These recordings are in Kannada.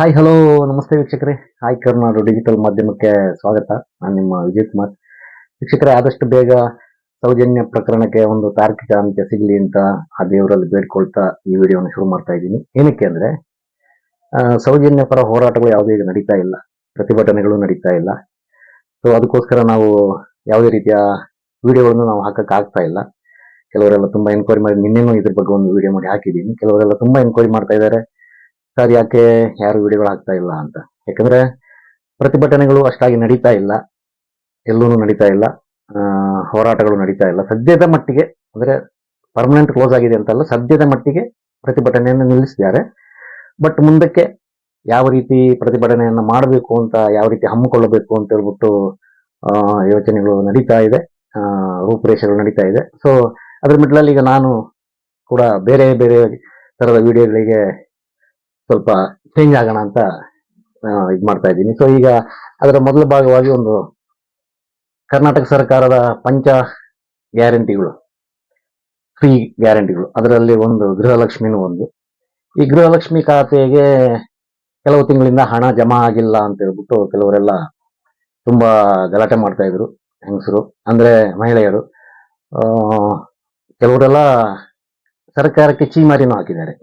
ಹಾಯ್ ಹಲೋ ನಮಸ್ತೆ ವೀಕ್ಷಕರೇ. ಹಾಯ್ ಕರ್ನಾಡು ಡಿಜಿಟಲ್ ಮಾಧ್ಯಮಕ್ಕೆ ಸ್ವಾಗತ. ನಾನು ನಿಮ್ಮ ವಿಜಯ್ ಕುಮಾರ್. ವೀಕ್ಷಕರೇ, ಆದಷ್ಟು ಬೇಗ ಸೌಜನ್ಯ ಪ್ರಕರಣಕ್ಕೆ ಒಂದು ತಾರ್ಕಿಕ ಅಂತ್ಯ ಸಿಗಲಿ ಅಂತ ಆ ದೇವರಲ್ಲಿ ಬೇಡ್ಕೊಳ್ತಾ ಈ ವಿಡಿಯೋನ ಶುರು ಮಾಡ್ತಾ ಇದ್ದೀನಿ. ಏನಕ್ಕೆ ಅಂದ್ರೆ ಸೌಜನ್ಯ ಪರ ಹೋರಾಟಗಳು ಯಾವುದೇ ಈಗ ನಡೀತಾ ಇಲ್ಲ. ಪ್ರತಿಭಟನೆಗಳು ನಡೀತಾ ಇಲ್ಲ. ಸೊ ಅದಕ್ಕೋಸ್ಕರ ನಾವು ಯಾವುದೇ ರೀತಿಯ ವಿಡಿಯೋಗಳನ್ನು ನಾವು ಹಾಕಕ್ ಆಗ್ತಾ ಇಲ್ಲ. ಕೆಲವರೆಲ್ಲ ತುಂಬಾ ಎನ್ಕ್ವೈರಿ ಮಾಡಿ, ನಿನ್ನೆನೂ ಇದ್ರ ಬಗ್ಗೆ ಒಂದು ವಿಡಿಯೋ ಮಾಡಿ ಹಾಕಿದ್ದೀನಿ. ಕೆಲವರೆಲ್ಲ ತುಂಬಾ ಎನ್ಕ್ವೈರಿ ಮಾಡ್ತಾ ಇದ್ದಾರೆ. ಸರ್, ಯಾಕೆ ಯಾರು ವಿಡಿಯೋಗಳು ಆಗ್ತಾ ಇಲ್ಲ ಅಂತ? ಯಾಕಂದ್ರೆ ಪ್ರತಿಭಟನೆಗಳು ಅಷ್ಟಾಗಿ ನಡೀತಾ ಇಲ್ಲ. ಎಲ್ಲೂ ನಡೀತಾ ಇಲ್ಲ. ಹೋರಾಟಗಳು ನಡೀತಾ ಇಲ್ಲ. ಸದ್ಯದ ಮಟ್ಟಿಗೆ, ಅಂದ್ರೆ ಪರ್ಮನೆಂಟ್ ಕ್ಲೋಸ್ ಆಗಿದೆ ಅಂತಲ್ಲ, ಸದ್ಯದ ಮಟ್ಟಿಗೆ ಪ್ರತಿಭಟನೆಯನ್ನು ನಿಲ್ಲಿಸಿದ್ದಾರೆ. ಬಟ್ ಮುಂದಕ್ಕೆ ಯಾವ ರೀತಿ ಪ್ರತಿಭಟನೆಯನ್ನು ಮಾಡಬೇಕು ಅಂತ, ಯಾವ ರೀತಿ ಹಮ್ಮಿಕೊಳ್ಳಬೇಕು ಅಂತ ಹೇಳ್ಬಿಟ್ಟು ಯೋಚನೆಗಳು ನಡೀತಾ ಇದೆ. ರೂಪುರೇಷೆಗಳು ನಡೀತಾ ಇದೆ. ಸೊ ಅದ್ರ ಮಿಟ್ಲಲ್ಲಿ ಈಗ ನಾನು ಕೂಡ ಬೇರೆ ಬೇರೆ ಥರದ ವಿಡಿಯೋಗಳಿಗೆ ಸ್ವಲ್ಪ ಚೇಂಜ್ ಆಗೋಣ ಅಂತ ಇದು ಮಾಡ್ತಾ ಇದ್ದೀನಿ. ಸೊ ಈಗ ಅದರ ಮೊದಲ ಭಾಗವಾಗಿ ಒಂದು ಕರ್ನಾಟಕ ಸರ್ಕಾರದ ಪಂಚ ಗ್ಯಾರಂಟಿಗಳು ಫ್ರೀ ಗ್ಯಾರಂಟಿಗಳು. ಅದರಲ್ಲಿ ಒಂದು ಗೃಹಲಕ್ಷ್ಮಿನೂ ಒಂದು. ಈ ಗೃಹಲಕ್ಷ್ಮಿ ಖಾತೆಗೆ ಕೆಲವು ತಿಂಗಳಿಂದ ಹಣ ಜಮಾ ಆಗಿಲ್ಲ ಅಂತ ಹೇಳ್ಬಿಟ್ಟು ಕೆಲವರೆಲ್ಲ ತುಂಬ ಗಲಾಟೆ ಮಾಡ್ತಾ ಇದ್ರು ಹೆಂಗಸರು, ಅಂದ್ರೆ ಮಹಿಳೆಯರು. ಕೆಲವರೆಲ್ಲ ಸರ್ಕಾರಕ್ಕೆ ಚೀಮಾರಿನೂ ಹಾಕಿದ್ದಾರೆ.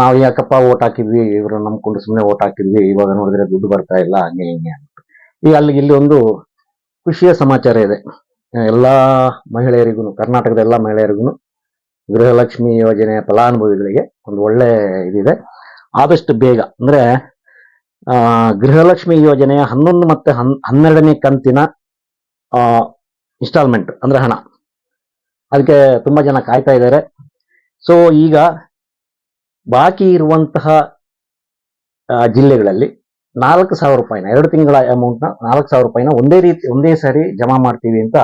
ನಾವು ಯಾಕಪ್ಪ ಓಟ್ ಹಾಕಿದ್ವಿ? ಇವರು ನಂಬ್ಕೊಂಡು ಸುಮ್ಮನೆ ಓಟ್ ಹಾಕಿದ್ವಿ. ಇವಾಗ ನೋಡಿದ್ರೆ ದುಡ್ಡು ಬರ್ತಾ ಇಲ್ಲ, ಹಂಗೆ ಹಿಂಗೆ. ಈಗ ಅಲ್ಲಿಗೆ ಇಲ್ಲಿ ಒಂದು ಖುಷಿಯ ಸಮಾಚಾರ ಇದೆ. ಎಲ್ಲ ಮಹಿಳೆಯರಿಗೂ, ಕರ್ನಾಟಕದ ಎಲ್ಲಾ ಮಹಿಳೆಯರಿಗೂ ಗೃಹಲಕ್ಷ್ಮಿ ಯೋಜನೆಯ ಫಲಾನುಭವಿಗಳಿಗೆ ಒಂದು ಒಳ್ಳೆ ಇದಿದೆ. ಆದಷ್ಟು ಬೇಗ, ಅಂದ್ರೆ ಗೃಹಲಕ್ಷ್ಮಿ ಯೋಜನೆಯ ಹನ್ನೊಂದು ಮತ್ತು ಹನ್, ಹನ್ನೆರಡನೇ ಕಂತಿನ ಇನ್ಸ್ಟಾಲ್ಮೆಂಟ್ ಅಂದರೆ ಹಣ. ಅದಕ್ಕೆ ತುಂಬಾ ಜನ ಕಾಯ್ತಾ ಇದ್ದಾರೆ. ಸೊ ಈಗ ಬಾಕಿ ಇರುವಂತಹ ಜಿಲ್ಲೆಗಳಲ್ಲಿ ನಾಲ್ಕು ಸಾವಿರ ರೂಪಾಯಿನ, ಎರಡು ತಿಂಗಳ ಅಮೌಂಟ್ನ ನಾಲ್ಕು ಸಾವಿರ ರೂಪಾಯಿನ ಒಂದೇ ರೀತಿ, ಒಂದೇ ಸಾರಿ ಜಮಾ ಮಾಡ್ತೀವಿ ಅಂತ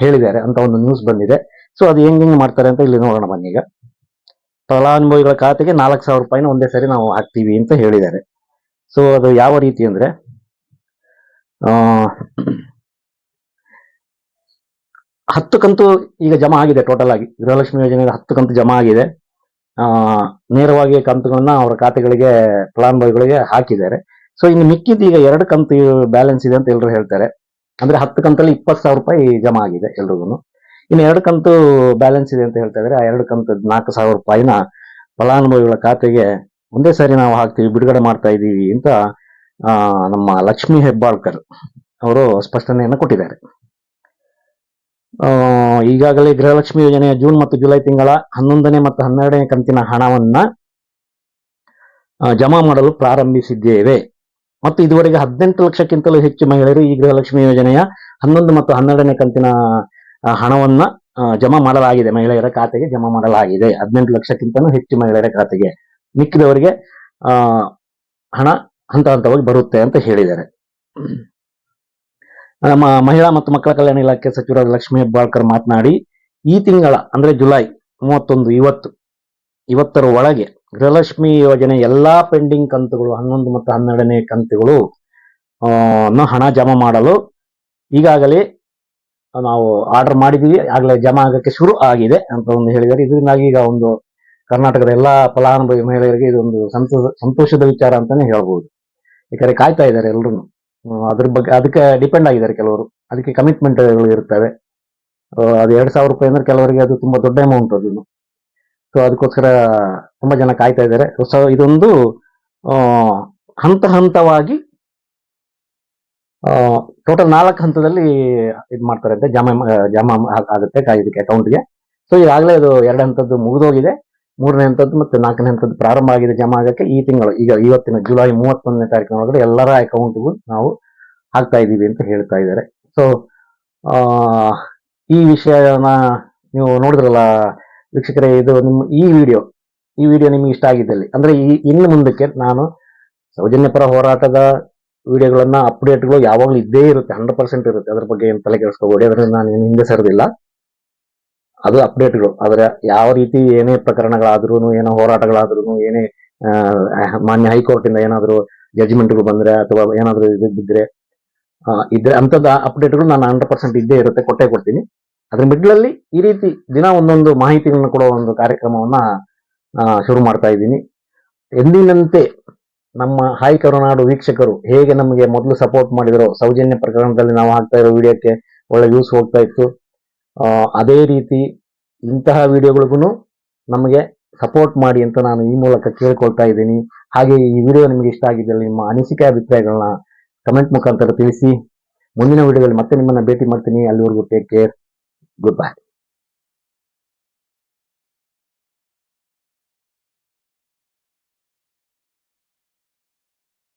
ಹೇಳಿದ್ದಾರೆ ಅಂತ ಒಂದು ನ್ಯೂಸ್ ಬಂದಿದೆ. ಸೊ ಅದು ಹೆಂಗೆ ಹೆಂಗೆ ಮಾಡ್ತಾರೆ ಅಂತ ಇಲ್ಲಿ ನೋಡೋಣ ಬನ್ನಿ ಈಗ. ಫಲಾನುಭವಿಗಳ ಖಾತೆಗೆ ನಾಲ್ಕು ಸಾವಿರ ರೂಪಾಯಿನ ಒಂದೇ ಸಾರಿ ನಾವು ಹಾಕ್ತೀವಿ ಅಂತ ಹೇಳಿದ್ದಾರೆ. ಸೊ ಅದು ಯಾವ ರೀತಿ ಅಂದರೆ ಹತ್ತು ಕಂತು ಈಗ ಜಮಾ ಆಗಿದೆ ಟೋಟಲ್ ಆಗಿ. ಗೃಹಲಕ್ಷ್ಮಿ ಯೋಜನೆಗೆ ಹತ್ತು ಕಂತು ಜಮಾ ಆಗಿದೆ. ನೇರವಾಗಿ ಕಂತುಗಳನ್ನ ಅವರ ಖಾತೆಗಳಿಗೆ ಫಲಾನುಭವಿಗಳಿಗೆ ಹಾಕಿದ್ದಾರೆ. ಸೊ ಇನ್ನು ಮಿಕ್ಕಿದ್ದು ಈಗ ಎರಡು ಕಂತು ಬ್ಯಾಲೆನ್ಸ್ ಇದೆ ಅಂತ ಎಲ್ಲರೂ ಹೇಳ್ತಾರೆ. ಅಂದ್ರೆ ಹತ್ತು ಕಂತಲ್ಲಿ ಇಪ್ಪತ್ತು ಸಾವಿರ ರೂಪಾಯಿ ಜಮಾ ಆಗಿದೆ ಎಲ್ರಿಗೂ ಇನ್ನು ಎರಡು ಕಂತು ಬ್ಯಾಲೆನ್ಸ್ ಇದೆ ಅಂತ ಹೇಳ್ತಾ ಇದ್ದಾರೆ. ಆ ಎರಡು ಕಂತು ನಾಲ್ಕು ಸಾವಿರ ರೂಪಾಯಿನ ಫಲಾನುಭವಿಗಳ ಖಾತೆಗೆ ಒಂದೇ ಸಾರಿ ನಾವು ಹಾಕ್ತೀವಿ, ಬಿಡುಗಡೆ ಮಾಡ್ತಾ ಇದ್ದೀವಿ ಅಂತ ನಮ್ಮ ಲಕ್ಷ್ಮೀ ಹೆಬ್ಬಾಳ್ಕರ್ ಅವರು ಸ್ಪಷ್ಟನೆಯನ್ನು ಕೊಟ್ಟಿದ್ದಾರೆ. ಈಗಾಗಲೇ ಗೃಹಲಕ್ಷ್ಮಿ ಯೋಜನೆಯ ಜೂನ್ ಮತ್ತು ಜುಲೈ ತಿಂಗಳ ಹನ್ನೊಂದನೇ ಮತ್ತು ಹನ್ನೆರಡನೇ ಕಂತಿನ ಹಣವನ್ನ ಜಮಾ ಮಾಡಲು ಪ್ರಾರಂಭಿಸಿದ್ದೇವೆ. ಮತ್ತು ಇದುವರೆಗೆ ಹದಿನೆಂಟು ಲಕ್ಷಕ್ಕಿಂತಲೂ ಹೆಚ್ಚು ಮಹಿಳೆಯರು ಈ ಗೃಹಲಕ್ಷ್ಮಿ ಯೋಜನೆಯ ಹನ್ನೊಂದು ಮತ್ತು ಹನ್ನೆರಡನೇ ಕಂತಿನ ಹಣವನ್ನ ಜಮಾ ಮಾಡಲಾಗಿದೆ. ಮಹಿಳೆಯರ ಖಾತೆಗೆ ಜಮಾ ಮಾಡಲಾಗಿದೆ. ಹದಿನೆಂಟು ಲಕ್ಷಕ್ಕಿಂತಲೂ ಹೆಚ್ಚು ಮಹಿಳೆಯರ ಖಾತೆಗೆ ಮಿಕ್ಕಿದವರಿಗೆ ಹಣ ಹಂತ ಹಂತವಾಗಿ ಬರುತ್ತೆ ಅಂತ ಹೇಳಿದ್ದಾರೆ. ನಮ್ಮ ಮಹಿಳಾ ಮತ್ತು ಮಕ್ಕಳ ಕಲ್ಯಾಣ ಇಲಾಖೆ ಸಚಿವರಾದ ಲಕ್ಷ್ಮೀ ಹೆಬ್ಬಾಳ್ಕರ್ ಮಾತನಾಡಿ, ಈ ತಿಂಗಳ, ಅಂದ್ರೆ ಜುಲೈ ಮೂವತ್ತೊಂದು ಇವತ್ತು, ಇವತ್ತರ ಒಳಗೆ ಗೃಹಲಕ್ಷ್ಮಿ ಯೋಜನೆ ಎಲ್ಲಾ ಪೆಂಡಿಂಗ್ ಕಂತುಗಳು, ಹನ್ನೊಂದು ಮತ್ತು ಹನ್ನೆರಡನೇ ಕಂತುಗಳು ಹಣ ಜಮಾ ಮಾಡಲು ಈಗಾಗಲೇ ನಾವು ಆರ್ಡರ್ ಮಾಡಿದೀವಿ. ಆಗಲೇ ಜಮಾ ಆಗಕ್ಕೆ ಶುರು ಆಗಿದೆ ಅಂತ ಒಂದು ಹೇಳಿದ್ದಾರೆ. ಇದರಿಂದಾಗಿ ಈಗ ಒಂದು ಕರ್ನಾಟಕದ ಎಲ್ಲಾ ಫಲಾನುಭವಿ ಮಹಿಳೆಯರಿಗೆ ಇದೊಂದು ಸಂತೋಷ ಸಂತೋಷದ ವಿಚಾರ ಅಂತಾನೆ ಹೇಳ್ಬೋದು. ಯಾಕಂದ್ರೆ ಕಾಯ್ತಾ ಇದ್ದಾರೆ ಎಲ್ರು ಅದ್ರ ಬಗ್ಗೆ, ಅದಕ್ಕೆ ಡಿಪೆಂಡ್ ಆಗಿದ್ದಾರೆ ಕೆಲವರು. ಅದಕ್ಕೆ ಕಮಿಟ್ಮೆಂಟ್ಗಳು ಇರ್ತವೆ. ಅದು ಎರಡ್ ಸಾವಿರ ರೂಪಾಯಿ ಅಂದ್ರೆ ಕೆಲವರಿಗೆ ಅದು ತುಂಬಾ ದೊಡ್ಡ ಅಮೌಂಟ್ ಅದು. ಸೊ ಅದಕ್ಕೋಸ್ಕರ ತುಂಬಾ ಜನ ಕಾಯ್ತಾ ಇದ್ದಾರೆ. ಸೊ ಇದೊಂದು ಹಂತ ಹಂತವಾಗಿ ಟೋಟಲ್ ನಾಲ್ಕು ಹಂತದಲ್ಲಿ ಇದು ಮಾಡ್ತಾರೆ ಅಂತ ಜಮಾ ಜಮಾ ಆಗುತ್ತೆ ಇದಕ್ಕೆ ಅಕೌಂಟ್ಗೆ ಸೊ ಈಗಾಗಲೇ ಅದು ಎರಡು ಹಂತದ್ದು ಮುಗಿದೋಗಿದೆ. ಮೂರನೇ ಹಂತದ್ದು ಮತ್ತು ನಾಲ್ಕನೇ ಹಂತದ್ದು ಪ್ರಾರಂಭ ಆಗಿದೆ, ಜಮಾ ಆಗಕ್ಕೆ ಈ ತಿಂಗಳು. ಈಗ ಇವತ್ತಿನ ಜುಲೈ ಮೂವತ್ತೊಂದನೇ ತಾರೀಕಿನ ಒಳಗಡೆ ಎಲ್ಲರ ಅಕೌಂಟ್ಗೂ ನಾವು ಹಾಕ್ತಾ ಇದ್ದೀವಿ ಅಂತ ಹೇಳ್ತಾ ಇದ್ದಾರೆ. ಸೊ ಈ ವಿಷಯನ ನೀವು ನೋಡಿದ್ರಲ್ಲ ವೀಕ್ಷಕರೇ, ಇದು ನಿಮ್ಮ ಈ ವಿಡಿಯೋ ಈ ವಿಡಿಯೋ ನಿಮ್ಗೆ ಇಷ್ಟ ಆಗಿದ್ದಲ್ಲಿ, ಅಂದರೆ ಈ ಇನ್ನು ಮುಂದಕ್ಕೆ ನಾನು ಸೌಜನ್ಯ ಪರ ಹೋರಾಟದ ವಿಡಿಯೋಗಳನ್ನು ಅಪ್ಡೇಟ್ಗಳು ಯಾವಾಗಲೂ ಇದ್ದೇ ಇರುತ್ತೆ ಹಂಡ್ರೆಡ್ ಪರ್ಸೆಂಟ್ ಇರುತ್ತೆ, ಅದ್ರ ಬಗ್ಗೆ ಏನು ತಲೆ ಕೆಡಿಸ್ಕೋಬೇಡಿ ಅದರಿಂದ ನಾನು ಹಿಂದೆ ಸರಿದಿಲ್ಲ. ಅದು ಅಪ್ಡೇಟ್ಗಳು ಆದ್ರೆ ಯಾವ ರೀತಿ ಏನೇ ಪ್ರಕರಣಗಳಾದ್ರೂ ಏನೋ ಹೋರಾಟಗಳಾದ್ರೂ ಏನೇ ಮಾನ್ಯ ಹೈಕೋರ್ಟ್ ಇಂದ ಏನಾದರೂ ಜಡ್ಜ್ಮೆಂಟ್ಗಳು ಬಂದ್ರೆ ಅಥವಾ ಏನಾದರೂ ಇದು ಬಿದ್ದರೆ ಇದ್ರೆ ಅಂತದ ಅಪ್ಡೇಟ್ಗಳು ನಾನು ಹಂಡ್ರೆಡ್ ಪರ್ಸೆಂಟ್ ಇದ್ದೇ ಇರುತ್ತೆ, ಕೊಟ್ಟೆ ಕೊಡ್ತೀನಿ. ಅದ್ರ ಮಿಡ್ಲಲ್ಲಿ ಈ ರೀತಿ ದಿನ ಒಂದೊಂದು ಮಾಹಿತಿಗಳನ್ನು ಕೊಡೋ ಒಂದು ಕಾರ್ಯಕ್ರಮವನ್ನ ಶುರು ಮಾಡ್ತಾ ಇದ್ದೀನಿ. ಎಂದಿನಂತೆ ನಮ್ಮ ಹಾಯ್ ಕರುನಾಡು ವೀಕ್ಷಕರು ಹೇಗೆ ನಮಗೆ ಮೊದಲು ಸಪೋರ್ಟ್ ಮಾಡಿದ್ರು, ಸೌಜನ್ಯ ಪ್ರಕರಣದಲ್ಲಿ ನಾವು ಹಾಕ್ತಾ ಇರೋ ವಿಡಿಯೋಕ್ಕೆ ಒಳ್ಳೆ ವ್ಯೂಸ್ ಹೋಗ್ತಾ ಇತ್ತು. ಅದೇ ರೀತಿ ಇಂತಹ ವಿಡಿಯೋಗಳಿಗೂ ನಮಗೆ ಸಪೋರ್ಟ್ ಮಾಡಿ ಅಂತ ನಾನು ಈ ಮೂಲಕ ಕೇಳ್ಕೊಳ್ತಾ ಇದ್ದೀನಿ. ಹಾಗೆ ಈ ವಿಡಿಯೋ ನಿಮಗೆ ಇಷ್ಟ ಆಗಿದ್ದಲ್ಲಿ ನಿಮ್ಮ ಅನಿಸಿಕೆ ಅಭಿಪ್ರಾಯಗಳನ್ನ ಕಮೆಂಟ್ ಮುಖಾಂತರ ತಿಳಿಸಿ. ಮುಂದಿನ ವಿಡಿಯೋದಲ್ಲಿ ಮತ್ತೆ ನಿಮ್ಮನ್ನು ಭೇಟಿ ಮಾಡ್ತೀನಿ. ಅಲ್ಲಿವರೆಗೂ ಟೇಕ್ ಕೇರ್ ಗುಡ್ ಬೈ